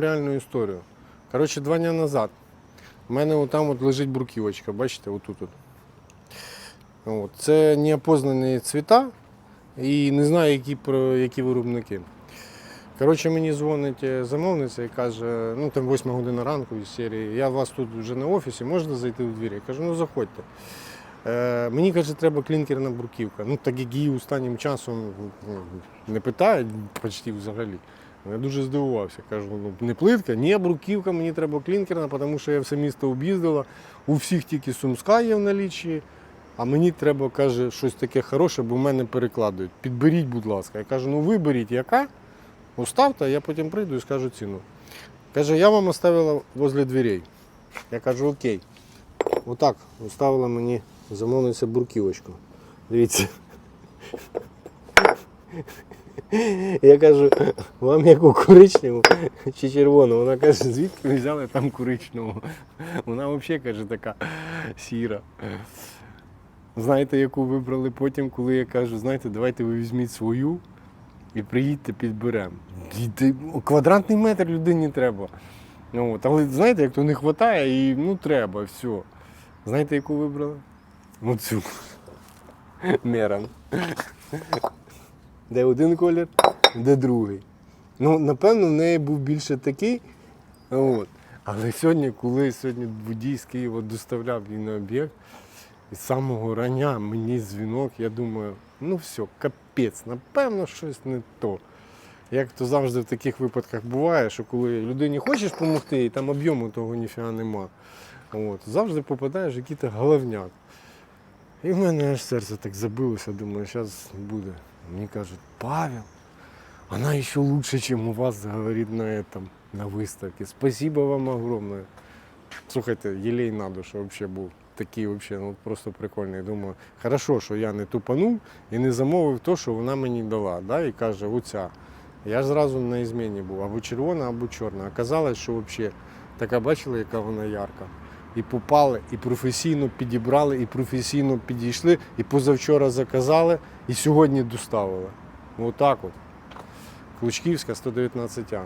реальну історію. Коротше, два дні назад у мене отам от лежить бруківочка, бачите, отут. От. От. Це неопознані цвіта і не знаю, які, про, які виробники. Коротше, мені дзвонить е, замовниця і каже, ну там 8 година ранку із серії, я у вас тут вже на офісі, можна зайти у двері? Я кажу, ну заходьте. Е, мені каже, треба клінкерна бруківка. Ну, так як її останнім часом ну, не питають почти взагалі. Я дуже здивувався. Кажу, ну не плитка, ні, бруківка, мені треба клінкерна, тому що я все місто об'їздила. У всіх тільки сумська є в наліччі, а мені треба, каже, щось таке хороше, бо в мене перекладують. Підберіть, будь ласка. Я кажу, ну виберіть, яка, уставте, а я потім прийду і скажу ціну. Каже, я вам оставила возле дверей. Я кажу, окей. Отак оставила мені замовниця бурківочку. Дивіться. Я кажу, вам яку коричневу чи червону? Вона каже, звідки ви взяли там коричневу? Вона взагалі каже така сіра. Знаєте, яку вибрали потім, коли я кажу, знаєте, давайте ви візьміть свою і приїдьте підберемо. Квадратний метр людині треба. Ну, от, але знаєте, як то не вистачає і ну треба, все. Знаєте, яку вибрали? Оцю. Меран. Де один колір, де другий. Ну, напевно, в неї був більше такий. От. Але сьогодні, коли сьогодні водій з Києва доставляв її на об'єкт, і з самого рання мені дзвінок, я думаю, ну все, капець, напевно, щось не то. Як то завжди в таких випадках буває, що коли людині хочеш допомогти, і там об'єму того ніфіга нема. От, завжди попадаєш в якийсь головняк. І в мене аж серце так забилося, думаю, зараз буде. Мені кажуть, Павел, вона ще лучше, чем у вас, говорит на этом, на виставці. Спасибо вам огромное. Слухайте, єлей на душу вообще був. Такий вообще, ну просто прикольний. Думаю, хорошо, що я не тупанув і не замовив то, що вона мені дала. Да? І каже, оця. Я ж зразу на ізміні був, або червона, або чорна. Оказалось, що взагалі така бачила, яка вона ярка. І попали, і професійно підібрали, і професійно підійшли, і позавчора заказали, і сьогодні доставили. Отак от. Клучківська 119А.